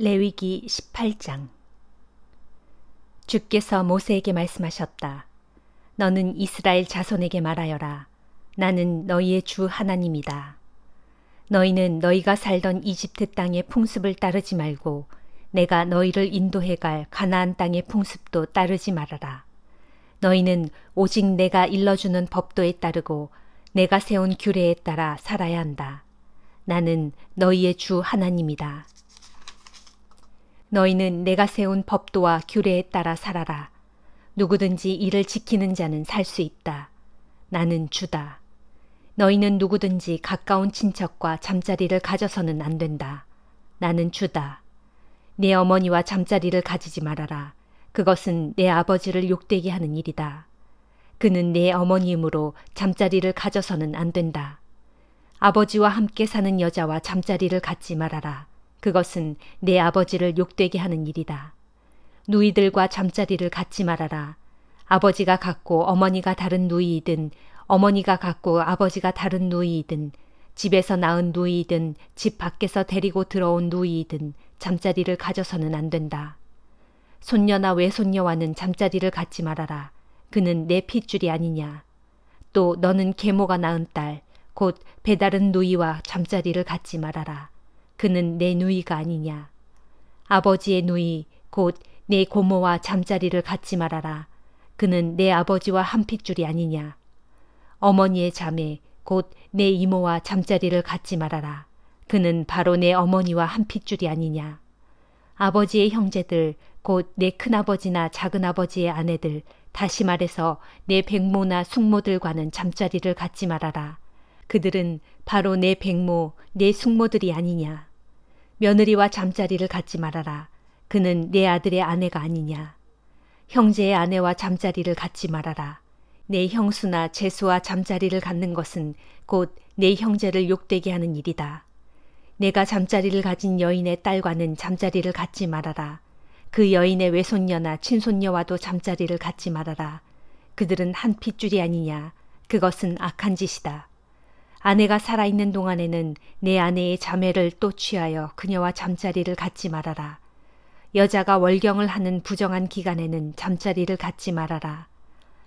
레위기 18장 주께서 모세에게 말씀하셨다. 너는 이스라엘 자손에게 말하여라. 나는 너희의 주 하나님이다. 너희는 너희가 살던 이집트 땅의 풍습을 따르지 말고 내가 너희를 인도해 갈 가나안 땅의 풍습도 따르지 말아라. 너희는 오직 내가 일러주는 법도에 따르고 내가 세운 규례에 따라 살아야 한다. 나는 너희의 주 하나님이다. 너희는 내가 세운 법도와 규례에 따라 살아라. 누구든지 이를 지키는 자는 살 수 있다. 나는 주다. 너희는 누구든지 가까운 친척과 잠자리를 가져서는 안 된다. 나는 주다. 내 어머니와 잠자리를 가지지 말아라. 그것은 내 아버지를 욕되게 하는 일이다. 그는 내 어머니이므로 잠자리를 가져서는 안 된다. 아버지와 함께 사는 여자와 잠자리를 갖지 말아라. 그것은 내 아버지를 욕되게 하는 일이다. 누이들과 잠자리를 갖지 말아라. 아버지가 갖고 어머니가 다른 누이이든 어머니가 갖고 아버지가 다른 누이이든 집에서 낳은 누이이든 집 밖에서 데리고 들어온 누이이든 잠자리를 가져서는 안 된다. 손녀나 외손녀와는 잠자리를 갖지 말아라. 그는 내 핏줄이 아니냐. 또 너는 계모가 낳은 딸, 곧 배다른 누이와 잠자리를 갖지 말아라. 그는 내 누이가 아니냐. 아버지의 누이, 곧 내 고모와 잠자리를 갖지 말아라. 그는 내 아버지와 한 핏줄이 아니냐. 어머니의 자매, 곧 내 이모와 잠자리를 갖지 말아라. 그는 바로 내 어머니와 한 핏줄이 아니냐. 아버지의 형제들, 곧 내 큰아버지나 작은아버지의 아내들, 다시 말해서 내 백모나 숙모들과는 잠자리를 갖지 말아라. 그들은 바로 내 백모, 내 숙모들이 아니냐. 며느리와 잠자리를 갖지 말아라. 그는 내 아들의 아내가 아니냐. 형제의 아내와 잠자리를 갖지 말아라. 내 형수나 제수와 잠자리를 갖는 것은 곧 내 형제를 욕되게 하는 일이다. 내가 잠자리를 가진 여인의 딸과는 잠자리를 갖지 말아라. 그 여인의 외손녀나 친손녀와도 잠자리를 갖지 말아라. 그들은 한 핏줄이 아니냐. 그것은 악한 짓이다. 아내가 살아있는 동안에는 내 아내의 자매를 또 취하여 그녀와 잠자리를 갖지 말아라. 여자가 월경을 하는 부정한 기간에는 잠자리를 갖지 말아라.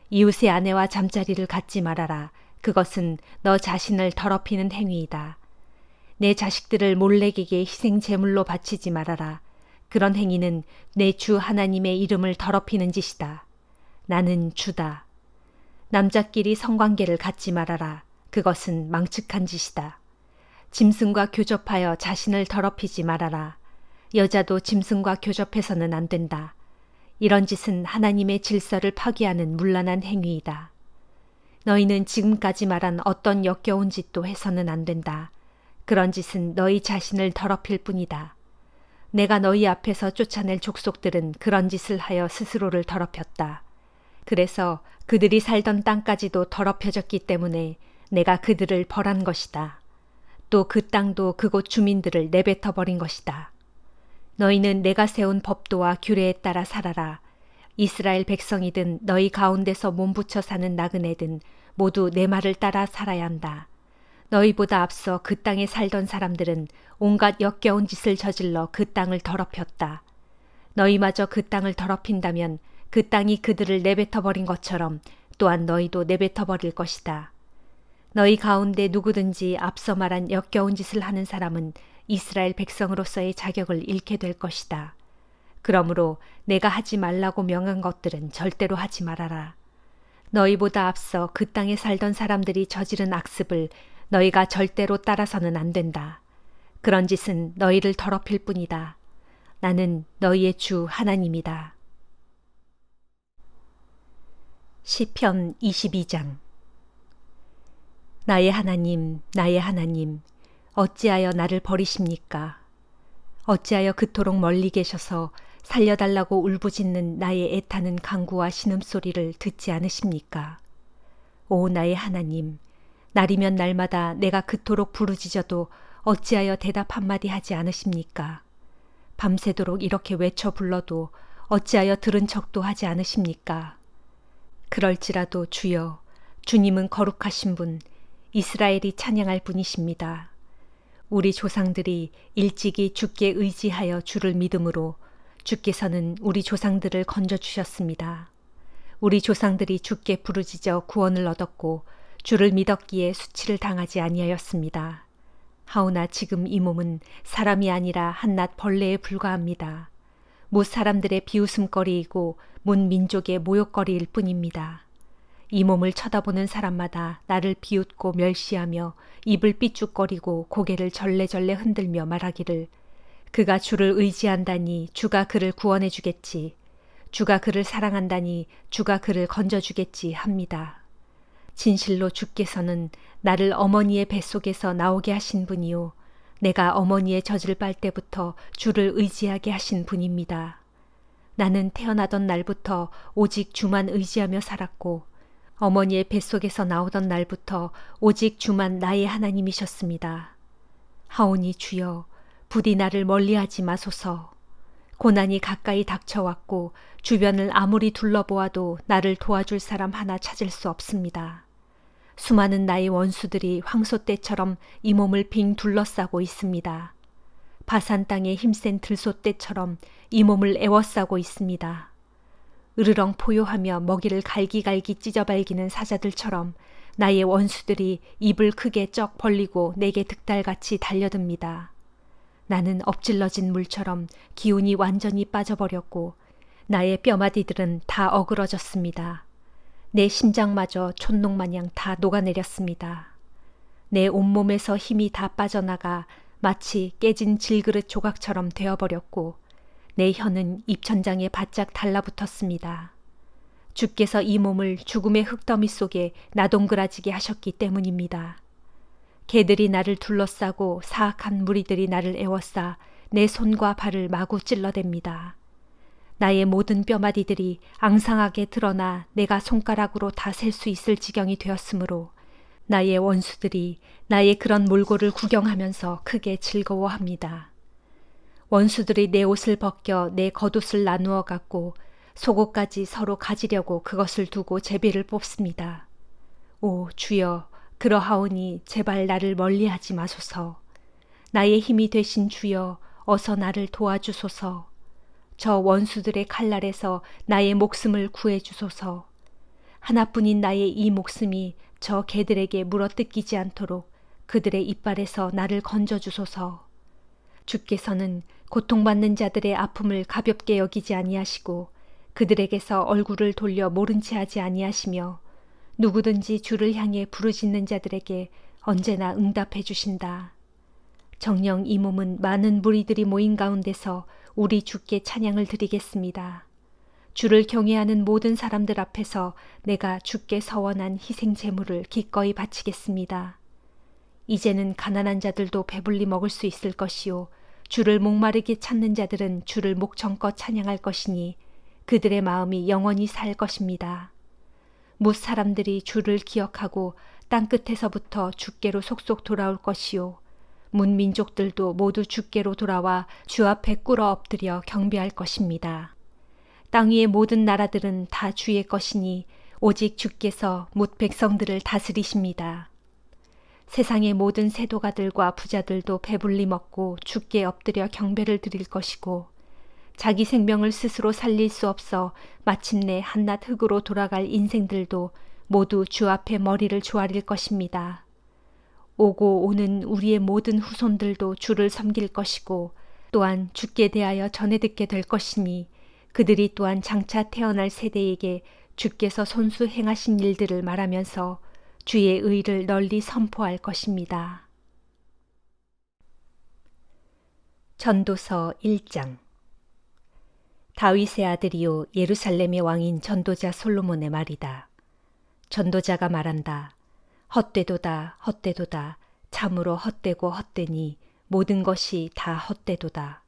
이웃의 아내와 잠자리를 갖지 말아라. 그것은 너 자신을 더럽히는 행위이다. 내 자식들을 몰래에게 희생 제물로 바치지 말아라. 그런 행위는 내 주 하나님의 이름을 더럽히는 짓이다. 나는 주다. 남자끼리 성관계를 갖지 말아라. 그것은 망측한 짓이다. 짐승과 교접하여 자신을 더럽히지 말아라. 여자도 짐승과 교접해서는 안 된다. 이런 짓은 하나님의 질서를 파괴하는 문란한 행위이다. 너희는 지금까지 말한 어떤 역겨운 짓도 해서는 안 된다. 그런 짓은 너희 자신을 더럽힐 뿐이다. 내가 너희 앞에서 쫓아낼 족속들은 그런 짓을 하여 스스로를 더럽혔다. 그래서 그들이 살던 땅까지도 더럽혀졌기 때문에 내가 그들을 벌한 것이다. 또 그 땅도 그곳 주민들을 내뱉어 버린 것이다. 너희는 내가 세운 법도와 규례에 따라 살아라. 이스라엘 백성이든 너희 가운데서 몸붙여 사는 나그네든 모두 내 말을 따라 살아야 한다. 너희보다 앞서 그 땅에 살던 사람들은 온갖 역겨운 짓을 저질러 그 땅을 더럽혔다. 너희마저 그 땅을 더럽힌다면 그 땅이 그들을 내뱉어 버린 것처럼 또한 너희도 내뱉어 버릴 것이다. 너희 가운데 누구든지 앞서 말한 역겨운 짓을 하는 사람은 이스라엘 백성으로서의 자격을 잃게 될 것이다. 그러므로 내가 하지 말라고 명한 것들은 절대로 하지 말아라. 너희보다 앞서 그 땅에 살던 사람들이 저지른 악습을 너희가 절대로 따라서는 안 된다. 그런 짓은 너희를 더럽힐 뿐이다. 나는 너희의 주 하나님이다. 시편 22장 나의 하나님, 나의 하나님, 어찌하여 나를 버리십니까? 어찌하여 그토록 멀리 계셔서 살려달라고 울부짖는 나의 애타는 강구와 신음소리를 듣지 않으십니까? 오 나의 하나님, 날이면 날마다 내가 그토록 부르짖어도 어찌하여 대답 한마디 하지 않으십니까? 밤새도록 이렇게 외쳐 불러도 어찌하여 들은 척도 하지 않으십니까? 그럴지라도 주여, 주님은 거룩하신 분, 이스라엘이 찬양할 분이십니다. 우리 조상들이 일찍이 주께 의지하여 주를 믿음으로 주께서는 우리 조상들을 건져 주셨습니다. 우리 조상들이 주께 부르짖어 구원을 얻었고 주를 믿었기에 수치를 당하지 아니하였습니다. 하오나 지금 이 몸은 사람이 아니라 한낱 벌레에 불과합니다. 못 사람들의 비웃음거리이고 문 민족의 모욕거리일 뿐입니다. 이 몸을 쳐다보는 사람마다 나를 비웃고 멸시하며 입을 삐죽거리고 고개를 절레절레 흔들며 말하기를 그가 주를 의지한다니 주가 그를 구원해 주겠지. 주가 그를 사랑한다니 주가 그를 건져 주겠지 합니다. 진실로 주께서는 나를 어머니의 뱃속에서 나오게 하신 분이요. 내가 어머니의 젖을 빨 때부터 주를 의지하게 하신 분입니다. 나는 태어나던 날부터 오직 주만 의지하며 살았고, 어머니의 뱃속에서 나오던 날부터 오직 주만 나의 하나님이셨습니다. 하오니 주여, 부디 나를 멀리하지 마소서. 고난이 가까이 닥쳐왔고 주변을 아무리 둘러보아도 나를 도와줄 사람 하나 찾을 수 없습니다. 수많은 나의 원수들이 황소 떼처럼 이 몸을 빙 둘러싸고 있습니다. 바산 땅의 힘센 들소 떼처럼 이 몸을 애워싸고 있습니다. 으르렁 포효하며 먹이를 갈기갈기 찢어발기는 사자들처럼 나의 원수들이 입을 크게 쩍 벌리고 내게 득달같이 달려듭니다. 나는 엎질러진 물처럼 기운이 완전히 빠져버렸고 나의 뼈마디들은 다 어그러졌습니다. 내 심장마저 촌농마냥 다 녹아내렸습니다. 내 온몸에서 힘이 다 빠져나가 마치 깨진 질그릇 조각처럼 되어버렸고 내 혀는 입천장에 바짝 달라붙었습니다. 주께서 이 몸을 죽음의 흙더미 속에 나동그라지게 하셨기 때문입니다. 개들이 나를 둘러싸고 사악한 무리들이 나를 애워싸 내 손과 발을 마구 찔러댑니다. 나의 모든 뼈마디들이 앙상하게 드러나 내가 손가락으로 다 셀 수 있을 지경이 되었으므로 나의 원수들이 나의 그런 몰골을 구경하면서 크게 즐거워합니다. 원수들이 내 옷을 벗겨 내 겉옷을 나누어 갖고 속옷까지 서로 가지려고 그것을 두고 제비를 뽑습니다. 오 주여 그러하오니 제발 나를 멀리하지 마소서. 나의 힘이 되신 주여 어서 나를 도와주소서. 저 원수들의 칼날에서 나의 목숨을 구해 주소서. 하나뿐인 나의 이 목숨이 저 개들에게 물어뜯기지 않도록 그들의 이빨에서 나를 건져 주소서. 주께서는 고통받는 자들의 아픔을 가볍게 여기지 아니하시고 그들에게서 얼굴을 돌려 모른 채 하지 아니하시며 누구든지 주를 향해 부르짖는 자들에게 언제나 응답해 주신다. 정령 이 몸은 많은 무리들이 모인 가운데서 우리 주께 찬양을 드리겠습니다. 주를 경외하는 모든 사람들 앞에서 내가 주께 서원한 희생 제물을 기꺼이 바치겠습니다. 이제는 가난한 자들도 배불리 먹을 수 있을 것이요 주를 목마르게 찾는 자들은 주를 목청껏 찬양할 것이니 그들의 마음이 영원히 살 것입니다. 못 사람들이 주를 기억하고 땅 끝에서부터 주께로 속속 돌아올 것이요. 문 민족들도 모두 주께로 돌아와 주 앞에 꿇어 엎드려 경배할 것입니다. 땅 위의 모든 나라들은 다 주의 것이니 오직 주께서 못 백성들을 다스리십니다. 세상의 모든 세도가들과 부자들도 배불리 먹고 주께 엎드려 경배를 드릴 것이고 자기 생명을 스스로 살릴 수 없어 마침내 한낱 흙으로 돌아갈 인생들도 모두 주 앞에 머리를 조아릴 것입니다. 오고 오는 우리의 모든 후손들도 주를 섬길 것이고 또한 주께 대하여 전해 듣게 될 것이니 그들이 또한 장차 태어날 세대에게 주께서 손수 행하신 일들을 말하면서 주의 의를 널리 선포할 것입니다. 전도서 1장 다윗의 아들이요 예루살렘의 왕인 전도자 솔로몬의 말이다. 전도자가 말한다. 헛되도다 헛되도다 참으로 헛되고 헛되니 모든 것이 다 헛되도다.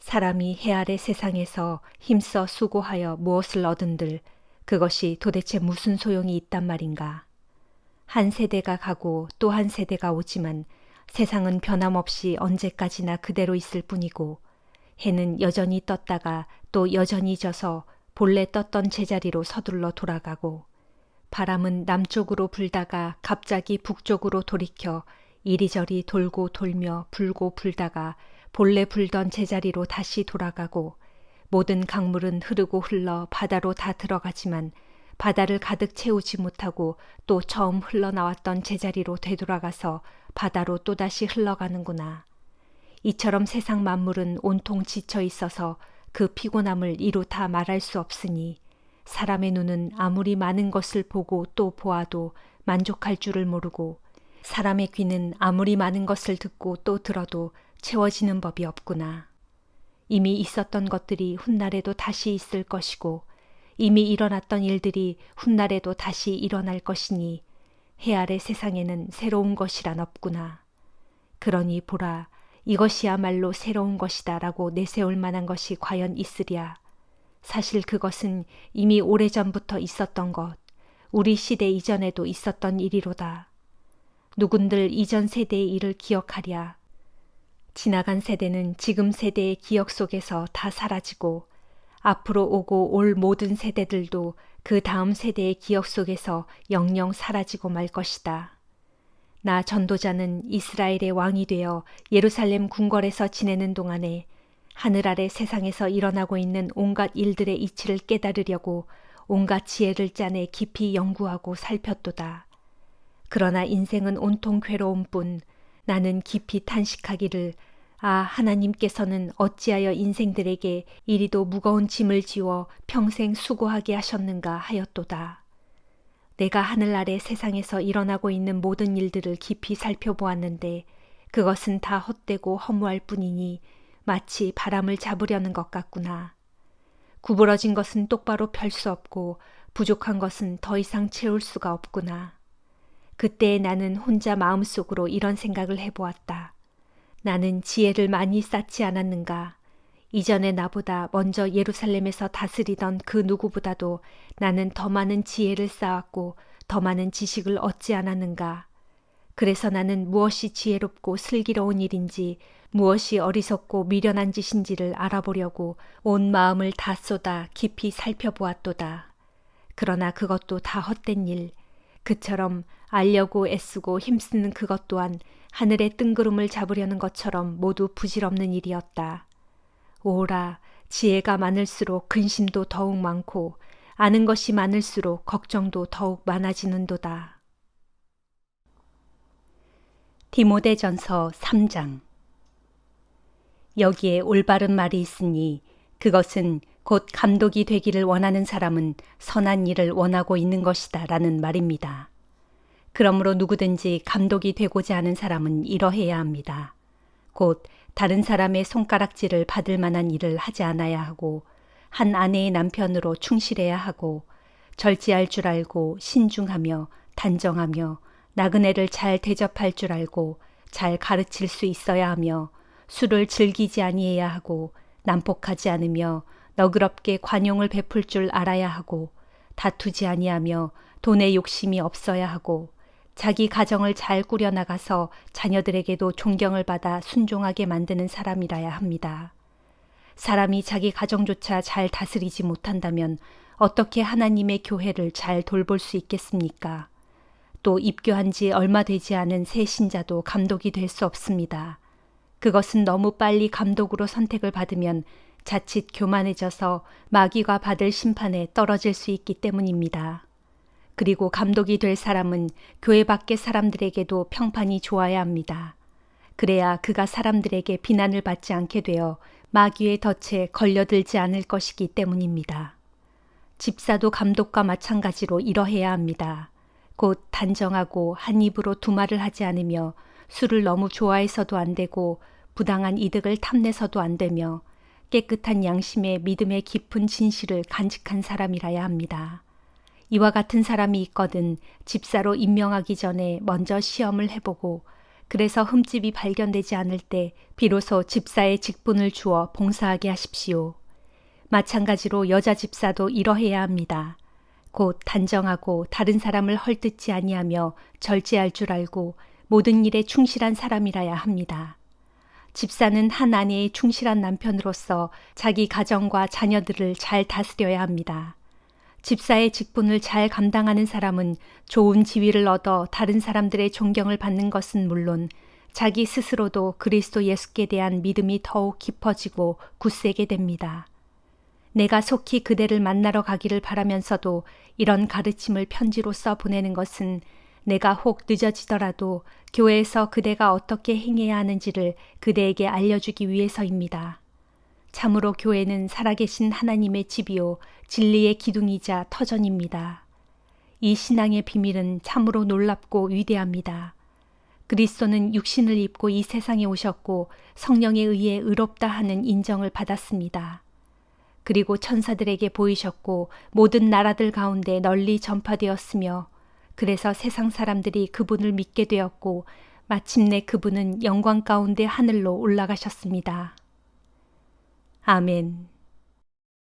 사람이 해 아래 세상에서 힘써 수고하여 무엇을 얻은들 그것이 도대체 무슨 소용이 있단 말인가. 한 세대가 가고 또 한 세대가 오지만 세상은 변함없이 언제까지나 그대로 있을 뿐이고 해는 여전히 떴다가 또 여전히 져서 본래 떴던 제자리로 서둘러 돌아가고 바람은 남쪽으로 불다가 갑자기 북쪽으로 돌이켜 이리저리 돌고 돌며 불고 불다가 본래 불던 제자리로 다시 돌아가고 모든 강물은 흐르고 흘러 바다로 다 들어가지만 바다를 가득 채우지 못하고 또 처음 흘러나왔던 제자리로 되돌아가서 바다로 또다시 흘러가는구나. 이처럼 세상 만물은 온통 지쳐 있어서 그 피곤함을 이루 다 말할 수 없으니 사람의 눈은 아무리 많은 것을 보고 또 보아도 만족할 줄을 모르고 사람의 귀는 아무리 많은 것을 듣고 또 들어도 채워지는 법이 없구나. 이미 있었던 것들이 훗날에도 다시 있을 것이고 이미 일어났던 일들이 훗날에도 다시 일어날 것이니 해 아래 세상에는 새로운 것이란 없구나. 그러니 보라, 이것이야말로 새로운 것이다 라고 내세울 만한 것이 과연 있으랴. 사실 그것은 이미 오래전부터 있었던 것, 우리 시대 이전에도 있었던 일이로다. 누군들 이전 세대의 일을 기억하랴. 지나간 세대는 지금 세대의 기억 속에서 다 사라지고 앞으로 오고 올 모든 세대들도 그 다음 세대의 기억 속에서 영영 사라지고 말 것이다. 나 전도자는 이스라엘의 왕이 되어 예루살렘 궁궐에서 지내는 동안에 하늘 아래 세상에서 일어나고 있는 온갖 일들의 이치를 깨달으려고 온갖 지혜를 짜내 깊이 연구하고 살폈도다. 그러나 인생은 온통 괴로움뿐 나는 깊이 탄식하기를 아, 하나님께서는 어찌하여 인생들에게 이리도 무거운 짐을 지워 평생 수고하게 하셨는가 하였도다. 내가 하늘 아래 세상에서 일어나고 있는 모든 일들을 깊이 살펴보았는데 그것은 다 헛되고 허무할 뿐이니 마치 바람을 잡으려는 것 같구나. 구부러진 것은 똑바로 펼 수 없고 부족한 것은 더 이상 채울 수가 없구나. 그때 나는 혼자 마음속으로 이런 생각을 해보았다. 나는 지혜를 많이 쌓지 않았는가? 이전에 나보다 먼저 예루살렘에서 다스리던 그 누구보다도 나는 더 많은 지혜를 쌓았고 더 많은 지식을 얻지 않았는가? 그래서 나는 무엇이 지혜롭고 슬기로운 일인지 무엇이 어리석고 미련한 짓인지를 알아보려고 온 마음을 다 쏟아 깊이 살펴보았도다. 그러나 그것도 다 헛된 일. 그처럼 알려고 애쓰고 힘쓰는 그것 또한 하늘의 뜬구름을 잡으려는 것처럼 모두 부질없는 일이었다. 오라, 지혜가 많을수록 근심도 더욱 많고 아는 것이 많을수록 걱정도 더욱 많아지는도다. 디모데전서 3장 여기에 올바른 말이 있으니 그것은 곧 감독이 되기를 원하는 사람은 선한 일을 원하고 있는 것이다 라는 말입니다. 그러므로 누구든지 감독이 되고자 하는 사람은 이러해야 합니다. 곧 다른 사람의 손가락질을 받을 만한 일을 하지 않아야 하고 한 아내의 남편으로 충실해야 하고 절제할 줄 알고 신중하며 단정하며 나그네를 잘 대접할 줄 알고 잘 가르칠 수 있어야 하며 술을 즐기지 아니해야 하고 난폭하지 않으며 너그럽게 관용을 베풀 줄 알아야 하고 다투지 아니하며 돈에 욕심이 없어야 하고 자기 가정을 잘 꾸려나가서 자녀들에게도 존경을 받아 순종하게 만드는 사람이라야 합니다. 사람이 자기 가정조차 잘 다스리지 못한다면 어떻게 하나님의 교회를 잘 돌볼 수 있겠습니까? 또 입교한 지 얼마 되지 않은 새 신자도 감독이 될 수 없습니다. 그것은 너무 빨리 감독으로 선택을 받으면 자칫 교만해져서 마귀가 받을 심판에 떨어질 수 있기 때문입니다. 그리고 감독이 될 사람은 교회 밖의 사람들에게도 평판이 좋아야 합니다. 그래야 그가 사람들에게 비난을 받지 않게 되어 마귀의 덫에 걸려들지 않을 것이기 때문입니다. 집사도 감독과 마찬가지로 이러해야 합니다. 곧 단정하고 한 입으로 두 말을 하지 않으며 술을 너무 좋아해서도 안 되고 부당한 이득을 탐내서도 안 되며 깨끗한 양심의 믿음의 깊은 진실을 간직한 사람이라야 합니다. 이와 같은 사람이 있거든 집사로 임명하기 전에 먼저 시험을 해보고 그래서 흠집이 발견되지 않을 때 비로소 집사의 직분을 주어 봉사하게 하십시오. 마찬가지로 여자 집사도 이러해야 합니다. 곧 단정하고 다른 사람을 헐뜯지 아니하며 절제할 줄 알고 모든 일에 충실한 사람이라야 합니다. 집사는 한 아내의 충실한 남편으로서 자기 가정과 자녀들을 잘 다스려야 합니다. 집사의 직분을 잘 감당하는 사람은 좋은 지위를 얻어 다른 사람들의 존경을 받는 것은 물론 자기 스스로도 그리스도 예수께 대한 믿음이 더욱 깊어지고 굳세게 됩니다. 내가 속히 그대를 만나러 가기를 바라면서도 이런 가르침을 편지로 써 보내는 것은 내가 혹 늦어지더라도 교회에서 그대가 어떻게 행해야 하는지를 그대에게 알려주기 위해서입니다. 참으로 교회는 살아계신 하나님의 집이요 진리의 기둥이자 터전입니다. 이 신앙의 비밀은 참으로 놀랍고 위대합니다. 그리스도는 육신을 입고 이 세상에 오셨고 성령에 의해 의롭다 하는 인정을 받았습니다. 그리고 천사들에게 보이셨고 모든 나라들 가운데 널리 전파되었으며 그래서 세상 사람들이 그분을 믿게 되었고 마침내 그분은 영광 가운데 하늘로 올라가셨습니다. 아멘.